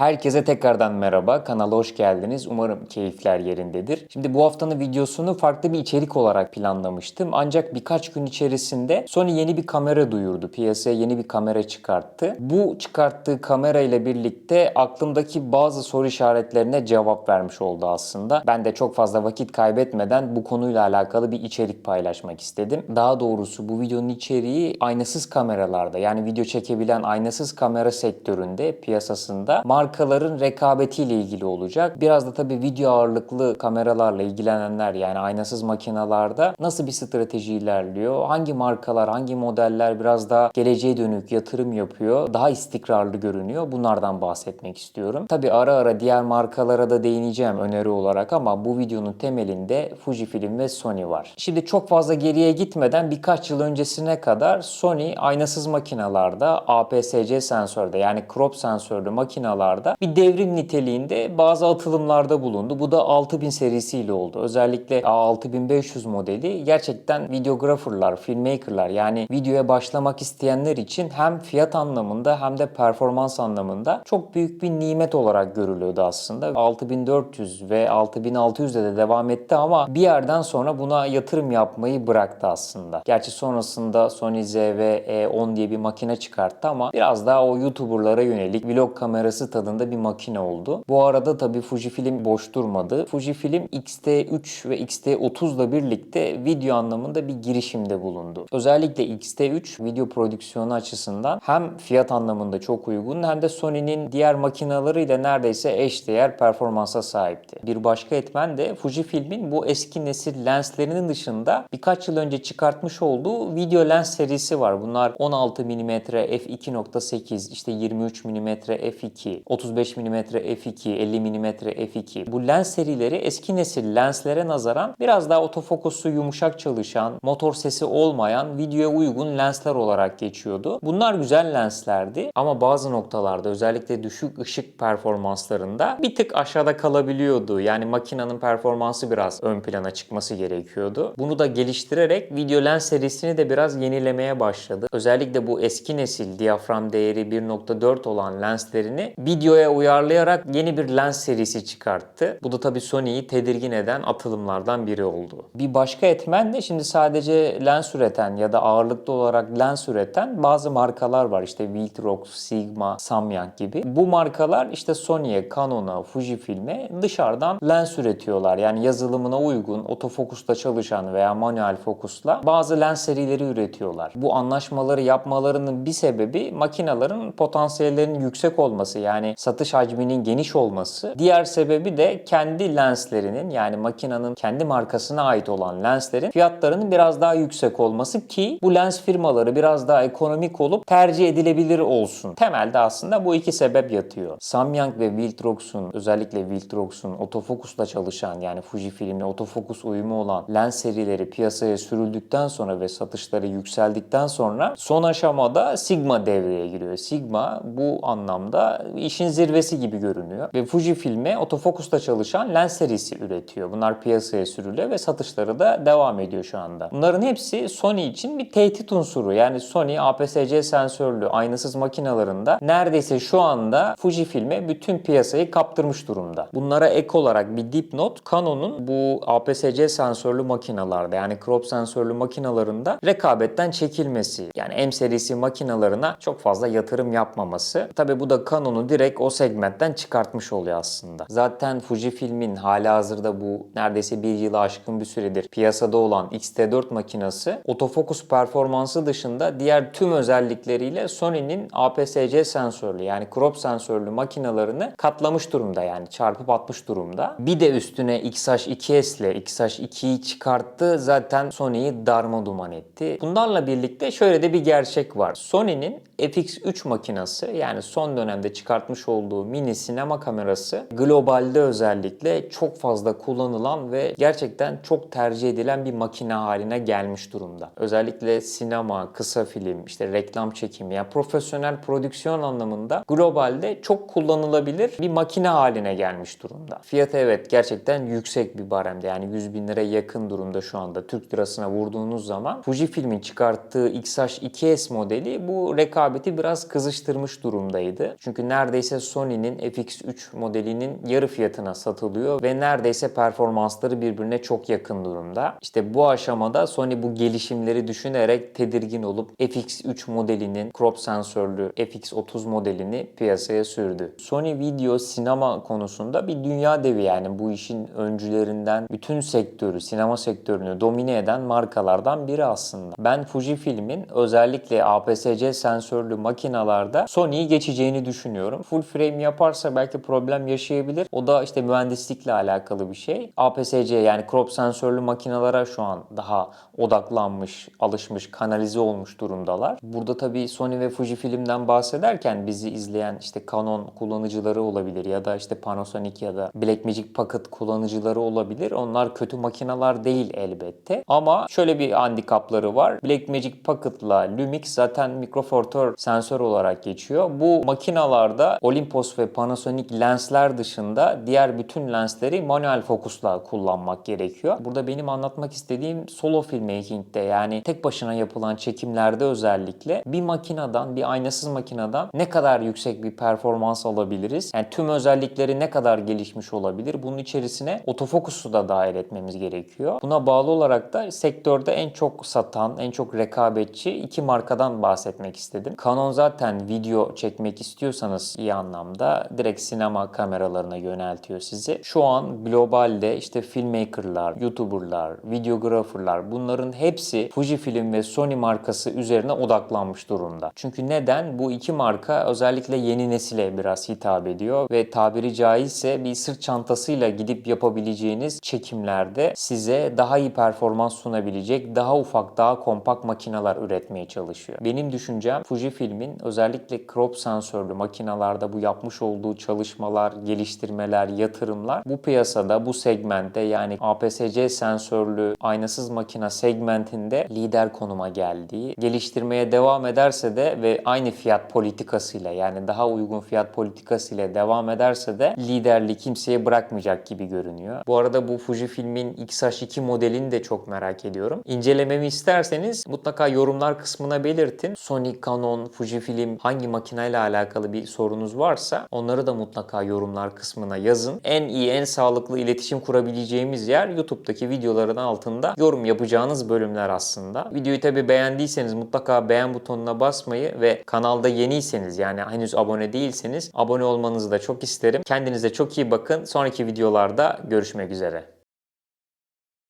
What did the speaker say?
Herkese tekrardan merhaba. Kanala hoş geldiniz. Umarım keyifler yerindedir. Şimdi bu haftanın videosunu farklı bir içerik olarak planlamıştım. Ancak birkaç gün içerisinde Sony yeni bir kamera duyurdu. Piyasaya yeni bir kamera çıkarttı. Bu çıkarttığı kamera ile birlikte aklımdaki bazı soru işaretlerine cevap vermiş oldu aslında. Ben de çok fazla vakit kaybetmeden bu konuyla alakalı bir içerik paylaşmak istedim. Daha doğrusu bu videonun içeriği aynasız kameralarda yani video çekebilen aynasız kamera sektöründe piyasasında markaların rekabetiyle ilgili olacak. Biraz da tabii video ağırlıklı kameralarla ilgilenenler yani aynasız makinalarda nasıl bir strateji ilerliyor? Hangi markalar, hangi modeller biraz daha geleceğe dönük yatırım yapıyor? Daha istikrarlı görünüyor. Bunlardan bahsetmek istiyorum. Tabii ara ara diğer markalara da değineceğim öneri olarak ama bu videonun temelinde Fujifilm ve Sony var. Şimdi çok fazla geriye gitmeden birkaç yıl öncesine kadar Sony aynasız makinalarda APS-C sensörde yani crop sensörlü makinalarda bir devrim niteliğinde bazı atılımlarda bulundu. Bu da 6000 serisiyle oldu. Özellikle A6500 modeli gerçekten videographerlar, filmmakerlar yani videoya başlamak isteyenler için hem fiyat anlamında hem de performans anlamında çok büyük bir nimet olarak görülüyordu aslında. 6400 ve 6600'de de devam etti ama bir yerden sonra buna yatırım yapmayı bıraktı aslında. Gerçi sonrasında Sony ZV-E10 diye bir makine çıkarttı ama biraz daha o YouTuber'lara yönelik vlog kamerası tadında bir makine oldu. Bu arada tabii Fujifilm boş durmadı. Fujifilm X-T3 ve X-T30 ile birlikte video anlamında bir girişimde bulundu. Özellikle X-T3 video prodüksiyonu açısından hem fiyat anlamında çok uygun hem de Sony'nin diğer makinalarıyla neredeyse eşdeğer performansa sahipti. Bir başka etmen de Fujifilm'in bu eski nesil lenslerinin dışında birkaç yıl önce çıkartmış olduğu video lens serisi var. Bunlar 16 mm f2.8, işte 23 mm f2, 35 mm f2, 50 mm f2. Bu lens serileri eski nesil lenslere nazaran biraz daha otofokusu yumuşak çalışan, motor sesi olmayan, videoya uygun lensler olarak geçiyordu. Bunlar güzel lenslerdi ama bazı noktalarda özellikle düşük ışık performanslarında bir tık aşağıda kalabiliyordu. Yani makinenin performansı biraz ön plana çıkması gerekiyordu. Bunu da geliştirerek video lens serisini de biraz yenilemeye başladı. Özellikle bu eski nesil diyafram değeri 1.4 olan lenslerini videoya uyarlayarak yeni bir lens serisi çıkarttı. Bu da tabii Sony'yi tedirgin eden atılımlardan biri oldu. Bir başka etmen de şimdi sadece lens üreten ya da ağırlıklı olarak lens üreten bazı markalar var. İşte Viltrox, Sigma, Samyang gibi. Bu markalar işte Sony'ye, Canon'a, Fujifilm'e dışarıdan lens üretiyorlar. Yani yazılımına uygun, otofokusla çalışan veya manuel fokusla bazı lens serileri üretiyorlar. Bu anlaşmaları yapmalarının bir sebebi makinelerin potansiyellerinin yüksek olması yani satış hacminin geniş olması. Diğer sebebi de kendi lenslerinin yani makinenin kendi markasına ait olan lenslerin fiyatlarının biraz daha yüksek olması ki bu lens firmaları biraz daha ekonomik olup tercih edilebilir olsun. Temelde aslında bu iki sebep yatıyor. Samyang ve Viltrox'un özellikle Viltrox'un otofokusla çalışan yani Fujifilm'le otofokus uyumu olan lens serileri piyasaya sürüldükten sonra ve satışları yükseldikten sonra son aşamada Sigma devreye giriyor. Sigma bu anlamda işin zirvesi gibi görünüyor. Ve Fujifilm'e otofokusla çalışan lens serisi üretiyor. Bunlar piyasaya sürülüyor ve satışları da devam ediyor şu anda. Bunların hepsi Sony için bir tehdit unsuru. Yani Sony APS-C sensörlü aynasız makinalarında neredeyse şu anda Fujifilm'e bütün piyasayı kaptırmış durumda. Bunlara ek olarak bir dipnot Canon'un bu APS-C sensörlü makinalarda yani crop sensörlü makinalarında rekabetten çekilmesi. Yani M serisi makinalarına çok fazla yatırım yapmaması. Tabi bu da Canon'u direkt o segmentten çıkartmış oluyor aslında. Zaten Fujifilm'in hala hazırda bu neredeyse bir yılı aşkın bir süredir piyasada olan X-T4 makinesi otofokus performansı dışında diğer tüm özellikleriyle Sony'nin APS-C sensörlü yani crop sensörlü makinalarını katlamış durumda yani çarpıp atmış durumda. Bir de üstüne XH2S ile XH2'yi çıkarttı zaten Sony'yi darma duman etti. Bunlarla birlikte şöyle de bir gerçek var. Sony'nin FX3 makinası yani son dönemde çıkartmış olduğu mini sinema kamerası globalde özellikle çok fazla kullanılan ve gerçekten çok tercih edilen bir makine haline gelmiş durumda. Özellikle sinema, kısa film, işte reklam çekimi yani profesyonel prodüksiyon anlamında globalde çok kullanılabilir bir makine haline gelmiş durumda. Fiyatı evet gerçekten yüksek bir baremde yani 100 bin liraya yakın durumda şu anda Türk lirasına vurduğunuz zaman Fujifilm'in çıkarttığı XH2S modeli bu rekabeti biraz kızıştırmış durumdaydı. Çünkü neredeyse neredeyse Sony'nin FX3 modelinin yarı fiyatına satılıyor ve neredeyse performansları birbirine çok yakın durumda. İşte bu aşamada Sony bu gelişimleri düşünerek tedirgin olup FX3 modelinin crop sensörlü FX30 modelini piyasaya sürdü. Sony video sinema konusunda bir dünya devi yani bu işin öncülerinden bütün sektörü, sinema sektörünü domine eden markalardan biri aslında. Ben Fujifilm'in özellikle APS-C sensörlü makinalarda Sony'yi geçeceğini düşünüyorum. Full frame yaparsa belki problem yaşayabilir. O da işte mühendislikle alakalı bir şey. APS-C yani crop sensörlü makinalara şu an daha odaklanmış, alışmış, kanalize olmuş durumdalar. Burada tabii Sony ve Fujifilm'den bahsederken bizi izleyen işte Canon kullanıcıları olabilir ya da işte Panasonic ya da Blackmagic Pocket kullanıcıları olabilir. Onlar kötü makineler değil elbette. Ama şöyle bir handikapları var. Blackmagic Pocket'la Lumix zaten Thirds sensör olarak geçiyor. Bu makinalarda Olympus ve Panasonic lensler dışında diğer bütün lensleri manuel fokusla kullanmak gerekiyor. Burada benim anlatmak istediğim solo filmmaking'de yani tek başına yapılan çekimlerde özellikle bir makineden, bir aynasız makineden ne kadar yüksek bir performans alabiliriz? Yani tüm özellikleri ne kadar gelişmiş olabilir? Bunun içerisine otofokusu da dahil etmemiz gerekiyor. Buna bağlı olarak da sektörde en çok satan, en çok rekabetçi iki markadan bahsetmek istedim. Canon zaten video çekmek istiyorsanız iyi anlamda direkt sinema kameralarına yöneltiyor sizi. Şu an globalde işte filmmakerlar, youtuberlar, videographerlar bunların hepsi Fujifilm ve Sony markası üzerine odaklanmış durumda. Çünkü neden? Bu iki marka özellikle yeni nesile biraz hitap ediyor ve tabiri caizse bir sırt çantasıyla gidip yapabileceğiniz çekimlerde size daha iyi performans sunabilecek daha ufak, daha kompakt makineler üretmeye çalışıyor. Benim düşüncem Fujifilm'in özellikle crop sensörlü makinalarda bu yapmış olduğu çalışmalar, geliştirmeler, yatırımlar bu piyasada, bu segmentte yani APS-C sensörlü aynasız makina segmentinde lider konuma geldiği, geliştirmeye devam ederse de ve aynı fiyat politikasıyla yani daha uygun fiyat politikasıyla devam ederse de liderliği kimseye bırakmayacak gibi görünüyor. Bu arada bu Fujifilm'in X-H2 modelini de çok merak ediyorum. İncelememi isterseniz mutlaka yorumlar kısmına belirtin. Sony, Canon, Fujifilm hangi makineyle alakalı bir sorunuz varsa onları da mutlaka yorumlar kısmına yazın. En iyi, en sağlıklı iletişim kurabileceğimiz yer YouTube'daki videoların altında yorum yapacağınız bölümler aslında. Videoyu tabi beğendiyseniz mutlaka beğen butonuna basmayı ve kanalda yeniyseniz yani henüz abone değilseniz abone olmanızı da çok isterim. Kendinize çok iyi bakın. Sonraki videolarda görüşmek üzere.